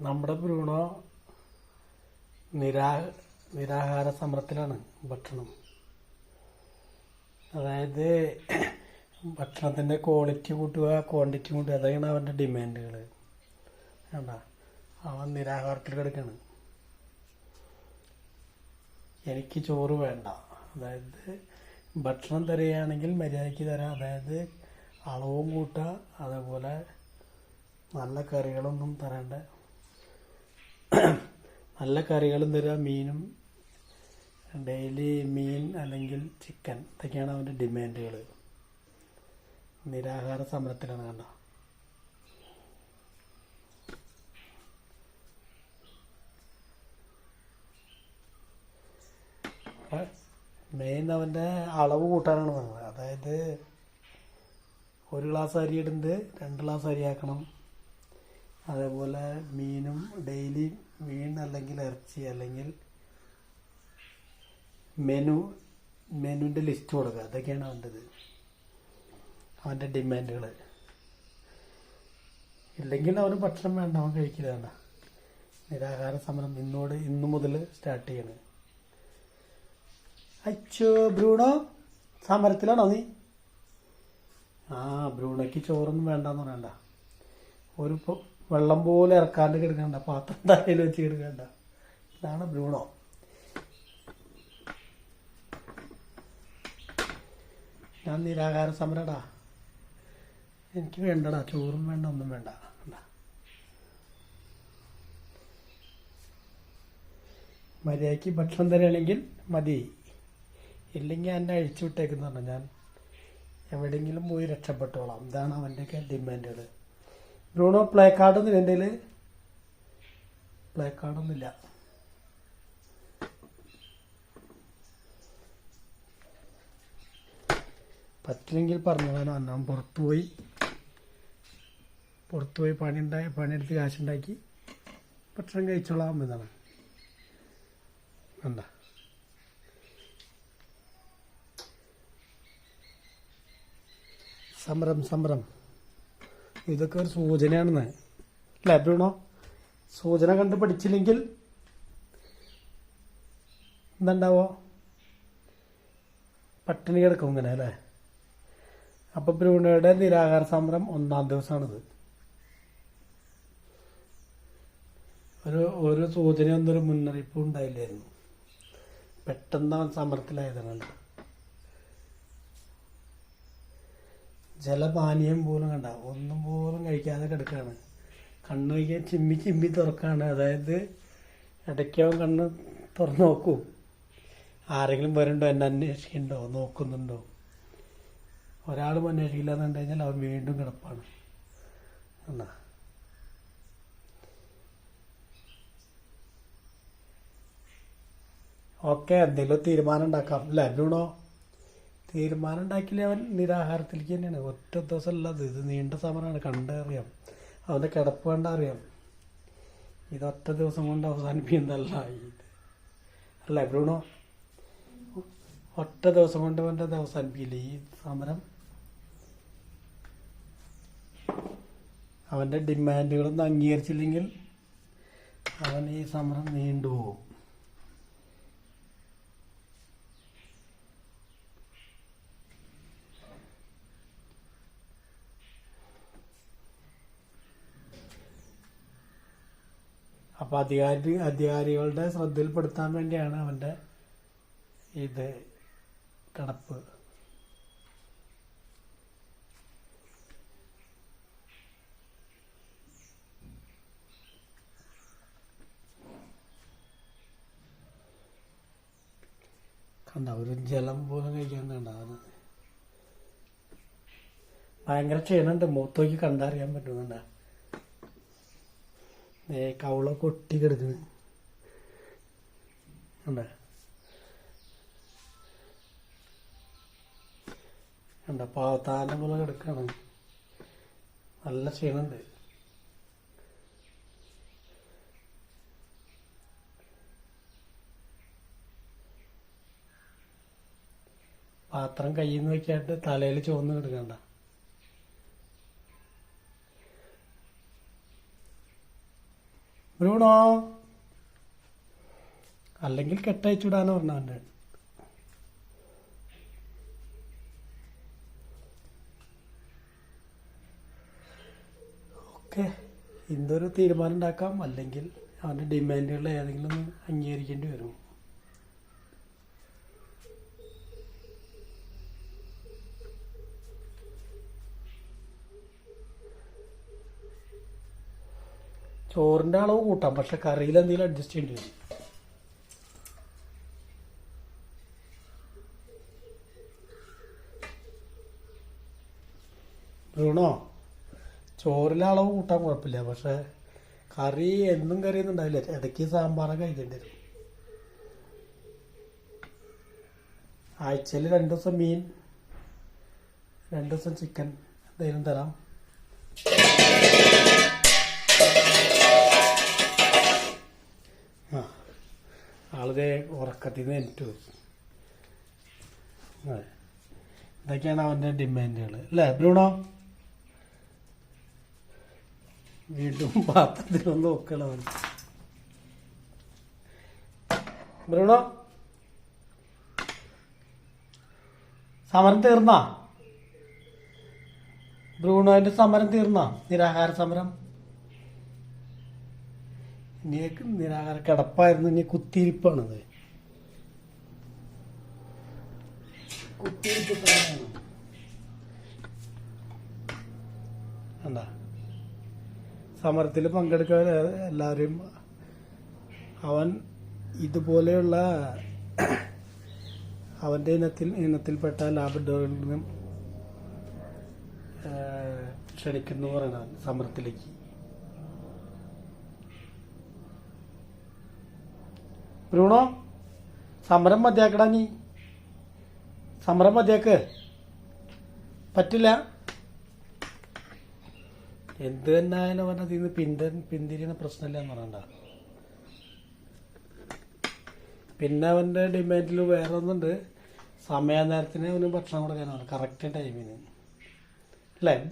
നമ്മുടെ ബ്രൂണോ നിരാ നിരാഹാര സമരത്തിലാണ് ഭക്ഷണം. അതായത് ഭക്ഷണത്തിന്റെ ക്വാളിറ്റി കൂട്ടുക ക്വാണ്ടിറ്റി കൂട്ടുക അതാണ് അവന്റെ ഡിമാൻഡുകൾ വേണ്ട അവൻ നിരാഹാരത്തിൽ കിടക്കാണ്. എനിക്ക് ചോറ് വേണ്ട. അതായത് ഭക്ഷണം തരികയാണെങ്കിൽ മര്യാദയ്ക്ക് തരാം. അതായത് അളവും കൂട്ടുക അതേപോലെ നല്ല കറികളൊന്നും തരേണ്ട നല്ല കറികളും തരിക മീനും. ഡെയിലി മീൻ അല്ലെങ്കിൽ ചിക്കൻ. ഇതൊക്കെയാണ് അവന്റെ ഡിമാൻഡുകൾ നിരാഹാര സമരത്തിലാണ് കണ്ട. മെയിൻ അവന്റെ അളവ് കൂട്ടാനാണ് പറഞ്ഞത്. അതായത് ഒരു ഗ്ലാസ് അരി ഇടുന്നത് രണ്ട് ഗ്ലാസ് അരി ആക്കണം. അതേപോലെ മീനും ഡെയിലി മീൻ അല്ലെങ്കിൽ ഇറച്ചി അല്ലെങ്കിൽ മെനു മെനുവിന്റെ ലിസ്റ്റ് കൊടുക്കുക. അതൊക്കെയാണ് അവന്റെത് അവന്റെ ഡിമാൻഡുകൾ ഇല്ലെങ്കിൽ അവന് ഭക്ഷണം വേണ്ട അവൻ കഴിക്കില്ല നിരാഹാര സമരം ഇന്നോട് ഇന്നു മുതൽ സ്റ്റാർട്ട് ചെയ്യണ്. അച്ചോ ബ്രൂണോ സമരത്തിലാണോ നീ? ആ ബ്രൂണയ്ക്ക് ചോറൊന്നും വേണ്ടെന്ന് പറയണ്ട. ഒരു വെള്ളം പോലെ ഇറക്കാണ്ട് കിടക്കണ്ട പാത്രം തലയിൽ വെച്ച് കിടക്കണ്ട. ഇതാണ് ബ്രൂണോ ഞാൻ നിരാകാര സമരടാ. എനിക്ക് വേണ്ടടാ ചോറും വേണ്ട ഒന്നും വേണ്ട. മര്യാദയ്ക്ക് ഭക്ഷണം തരികയാണെങ്കിൽ മതി. ഇല്ലെങ്കിൽ എന്നെ അഴിച്ചു വിട്ടേക്കുന്നു പറഞ്ഞു ഞാൻ എവിടെയെങ്കിലും പോയി രക്ഷപ്പെട്ടോളാം. ഇതാണ് അവന്റെയൊക്കെ ഡിമാൻഡുകൾ ബ്രൂണോ പ്ലേ കാർഡൊന്നും എന്റെ കയ്യിൽ പ്ലേ കാർഡൊന്നുമില്ല പറ്റില്ലെങ്കിൽ പറഞ്ഞതാണ് ഞാൻ പുറത്തു പുറത്തുപോയി. പുറത്തുപോയി പണി ഉണ്ടായി പണിയെടുത്ത് കാശുണ്ടാക്കി ഭക്ഷണം കഴിച്ചോളാം എന്നാണ്. എന്താ സമരം സമരം. ഇതൊക്കെ ഒരു സൂചനയാണെന്ന്. അല്ലേ സൂചന കണ്ട് പഠിച്ചില്ലെങ്കിൽ എന്താണ്ടാവോ? പട്ടിണി കിടക്കും ഇങ്ങനെ അല്ലേ? അപ്പൊ ബ്രൂണോയുടെ നിരാഹാര സമരം ഒന്നാം ദിവസമാണിത്. ഒരു ഒരു സൂചനയൊന്നും ഒരു മുന്നറിയിപ്പും ഉണ്ടായില്ലായിരുന്നു. പെട്ടെന്ന് അവൻ സമരത്തിലായതാണ് ജലപാനീയം പോലും കണ്ട. ഒന്നും പോലും കഴിക്കാതെ കിടക്കുകയാണ് കണ്ണ് വയ്ക്കാൻ ചിമ്മി ചിമ്മി തുറക്കാണ്. അതായത് ഇടയ്ക്ക് കണ്ണ് തുറന്ന് നോക്കും. ആരെങ്കിലും വരുന്നുണ്ടോ? എന്നെ അന്വേഷിക്കുന്നുണ്ടോ? നോക്കുന്നുണ്ടോ? ഒരാളും അന്വേഷിക്കില്ല എന്ന് കണ്ടു കഴിഞ്ഞാൽ അവൻ വീണ്ടും കിടപ്പാണ്. എന്നാ. ഓക്കെ എന്തെങ്കിലും തീരുമാനം ഉണ്ടാക്കാം. അല്ലേ ബ്രൂണോ തീരുമാനം ഉണ്ടാക്കിയില്ല അവൻ? നിരാഹാരത്തിലേക്ക് തന്നെയാണ്. ഒറ്റ ദിവസം അല്ലത് ഇത് നീണ്ട സമരമാണ്. കണ്ടറിയാം. അവന്റെ കിടപ്പ് കണ്ട അറിയാം ഇത് ഒറ്റ ദിവസം കൊണ്ട് അവസാനിപ്പിക്കുന്നതല്ല ഇത്. അല്ല ബ്രൂണോ? ഒറ്റ ദിവസം കൊണ്ട് അവന്റെ അത് അവസാനിപ്പിക്കില്ല ഈ സമരം? അവന്റെ ഡിമാൻഡുകളൊന്നും അംഗീകരിച്ചില്ലെങ്കിൽ അവൻ ഈ സമരം നീണ്ടുപോകും. അപ്പൊ അധികാരി അധികാരികളുടെ ശ്രദ്ധയിൽപ്പെടുത്താൻ വേണ്ടിയാണ് അവന്റെ ഇത് കിടപ്പ്. കണ്ട ഒരു ജലം പോലും കഴിക്കാൻ കണ്ട ഭയങ്കര ക്ഷീണുണ്ട് മൂത്തോക്കി കണ്ടറിയാൻ പറ്റുന്നുണ്ട. ഏ കവള കൊട്ടി കിടക്കുന്നു കണ്ട? കണ്ട? പാവത്താന്റെ പോലെ കിടക്കാണ്. നല്ല ക്ഷീണുണ്ട്. പാത്രം കയ്യിൽ നിന്ന് വെക്കാണ്ട് തലയിൽ ചുവന്ന് കിടക്കണ്ട. ബ്രൂണോ അല്ലെങ്കിൽ കെട്ടയച്ചുവിടാന്ന് പറഞ്ഞു അവന്റെ. ഓക്കെ. എന്തൊരു തീരുമാനം ഉണ്ടാക്കാം? അല്ലെങ്കിൽ അവന്റെ ഡിമാൻഡുകൾ ഏതെങ്കിലും അംഗീകരിക്കേണ്ടി വരും. ചോറിന്റെ അളവ് കൂട്ടാം. പക്ഷെ കറിയിൽ എന്തെങ്കിലും അഡ്ജസ്റ്റ് ചെയ്യേണ്ടി വരും. ബ്രൂണോ ചോറിലെ അളവ് കൂട്ടാൻ കുഴപ്പമില്ല. പക്ഷെ കറി എന്നും കറിയൊന്നും ഉണ്ടാവില്ല. ഇടയ്ക്ക് സാമ്പാറൊക്കെ കഴിക്കേണ്ടി വരും. ആഴ്ചയിൽ രണ്ട് ദിവസം മീൻ രണ്ട് ദിവസം ചിക്കൻ. എന്തെങ്കിലും തരാം. ആളുടെ ഉറക്കത്തിൽ നിന്ന് എനിക്ക് അതെ. ഇതൊക്കെയാണ് അവന്റെ ഡിമാൻഡുകൾ. അല്ലേ ബ്രൂണോ? വീണ്ടും പാത്രത്തിലൊന്ന് നോക്കണം അവൻ. ബ്രൂണോ? സമരം തീർന്നാ? ബ്രൂണോന്റെ സമരം തീർന്നാ? നിരാഹാര സമരം? ഇനിയൊക്കെ നിരാഹാര കിടപ്പായിരുന്നു ഇനി കുത്തിയിരിപ്പാണത്. കുത്തിയിരിപ്പ്. എന്താ സമരത്തിൽ പങ്കെടുക്കാൻ എല്ലാവരും അവൻ ഇതുപോലെയുള്ള അവന്റെ ഇനത്തിൽ ഇനത്തിൽപ്പെട്ട ലാബഡോറിൽ നിന്നും ക്ഷണിക്കുന്നു പറയുന്നത് സമരത്തിലേക്ക്. ബ്രൂണോ? സമരം മതിയാക്കടാ നീ. സമരം മതിയാക്ക്. പറ്റില്ല. എന്ത് തന്നെ ആയാലും അതിൽ നിന്ന് പിന്ത പിന്തിരിയുന്ന പ്രശ്നമില്ല എന്ന് പറയണ്ട. പിന്നെ അവന്റെ ഡിമാൻഡിൽ വേറെ ഒന്നുണ്ട്. സമയനേരത്തിന് അവന് ഭക്ഷണം കൊടുക്കാനാണ്. കറക്റ്റ് ടൈമിന് അല്ലേ?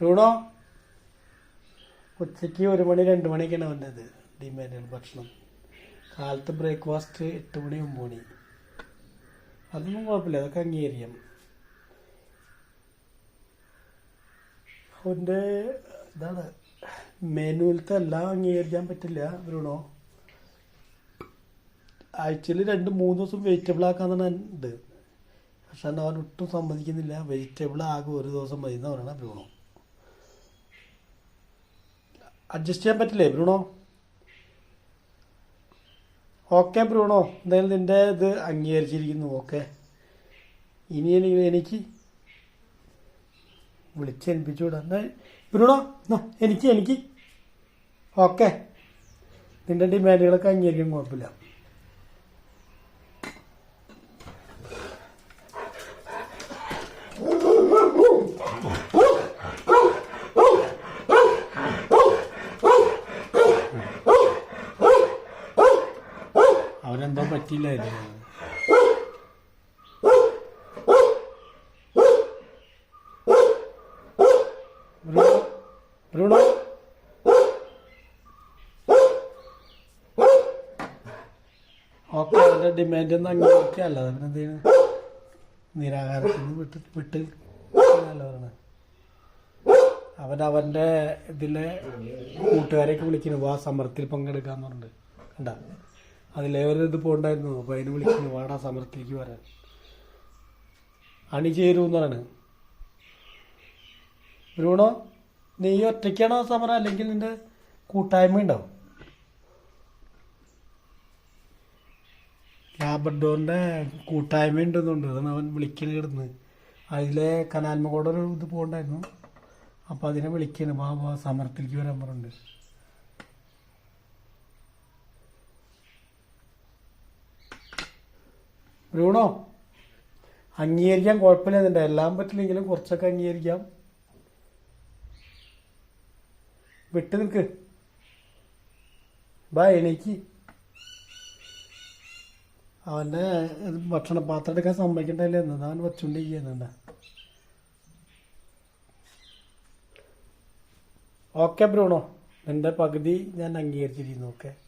ബ്രൂണോ? ഉച്ചയ്ക്ക് ഒരു മണി രണ്ട് മണിയൊക്കെയാണ് വന്നത് ഡിമാൻഡ് ഡിമാൻഡുകൾ ഭക്ഷണം. കാലത്ത് ബ്രേക്ക്ഫാസ്റ്റ് എട്ട് മണി ഒമ്പത് മണി. അതൊന്നും കുഴപ്പമില്ല അതൊക്കെ അംഗീകരിക്കാം. അവന്റെ ഇതാണ് മെനുവിലത്തെ എല്ലാം അംഗീകരിക്കാൻ പറ്റില്ല ബ്രൂണോ. ആഴ്ചയിൽ രണ്ട് മൂന്ന് ദിവസം വെജിറ്റബിൾ ആക്കാന്നാണ് ഉണ്ട് പക്ഷെ അവൻ ഒട്ടും സമ്മതിക്കുന്നില്ല. വെജിറ്റബിൾ ആകെ ഒരു ദിവസം മതി എന്ന് പറയണ ബ്രൂണോ. അഡ്ജസ്റ്റ് ചെയ്യാൻ പറ്റില്ലേ ബ്രൂണോ? Okay Bruno. എന്തായാലും നിന്റെ ഇത് അംഗീകരിച്ചിരിക്കുന്നു. ഓക്കെ. ഇനി എനിക്ക് എനിക്ക് ഏൽപ്പിച്ചുകൂടാ വിടാം എന്നാ ബ്രൂണോ എനിക്ക് എനിക്ക്. ഓക്കെ. നിന്റെ ഡിമാൻഡുകളൊക്കെ അംഗീകരിക്കാൻ കുഴപ്പമില്ല. അവനെന്തോ പറ്റിയില്ലായിരുന്നു. ബ്രൂണോ? ഓക്കെ അവന്റെ ഡിമാൻഡ് ഒന്നും അംഗീകരിക്കല്ല അവനെന്ത് ചെയ്യണം? നിരാകാരത്തിൽ നിന്ന് വിട്ട് വിട്ട് അല്ല പറയണെ. അവൻ അവന്റെ ഇതിലെ കൂട്ടുകാരെയൊക്കെ വിളിക്കുന്നു. വാ സമരത്തിൽ പങ്കെടുക്കാന്ന് പറഞ്ഞിട്ട്. കണ്ട? അതിലേ പോകണ്ടായിരുന്നു? അപ്പോൾ അതിന് വിളിക്കുന്നു വാടാ സമരത്തിലേക്ക് വരാൻ. അണി ചേരൂന്ന് പറയണ്. ബ്രൂണോ നീ ഒറ്റയ്ക്കാണോ സമരം? അല്ലെങ്കിൽ നിന്റെ കൂട്ടായ്മ ഉണ്ടാവും ലാബർഡോറിന്റെ കൂട്ടായ്മ ഉണ്ടെന്നുണ്ട്. അതാണ് അവൻ വിളിക്കണ കിടന്ന് അതിലെ കനാൽമകോടെ ഒരു ഇത് പോകണ്ടായിരുന്നു. അപ്പൊ അതിനെ വിളിക്കണം. ആ സമരത്തിലേക്ക് വരാൻ പറഞ്ഞിട്ടുണ്ട് ബ്രൂണോ അംഗീകരിക്കാൻ കുഴപ്പമില്ല നിന്റെ. എല്ലാം പറ്റില്ലെങ്കിലും കുറച്ചൊക്കെ അംഗീകരിക്കാം. വിട്ടു നിൽക്ക്. ബാ എണീക്ക്. അവന്റെ ഭക്ഷണ പാത്രം എടുക്കാൻ സമ്മതിക്കണ്ടല്ലേ? എന്നത് അവൻ വെച്ചുകൊണ്ടിരിക്കുന്നുണ്ട ഓക്കെ ബ്രൂണോ. എന്റെ പകുതി ഞാൻ അംഗീകരിച്ചിരിക്കുന്നു. ഓക്കെ.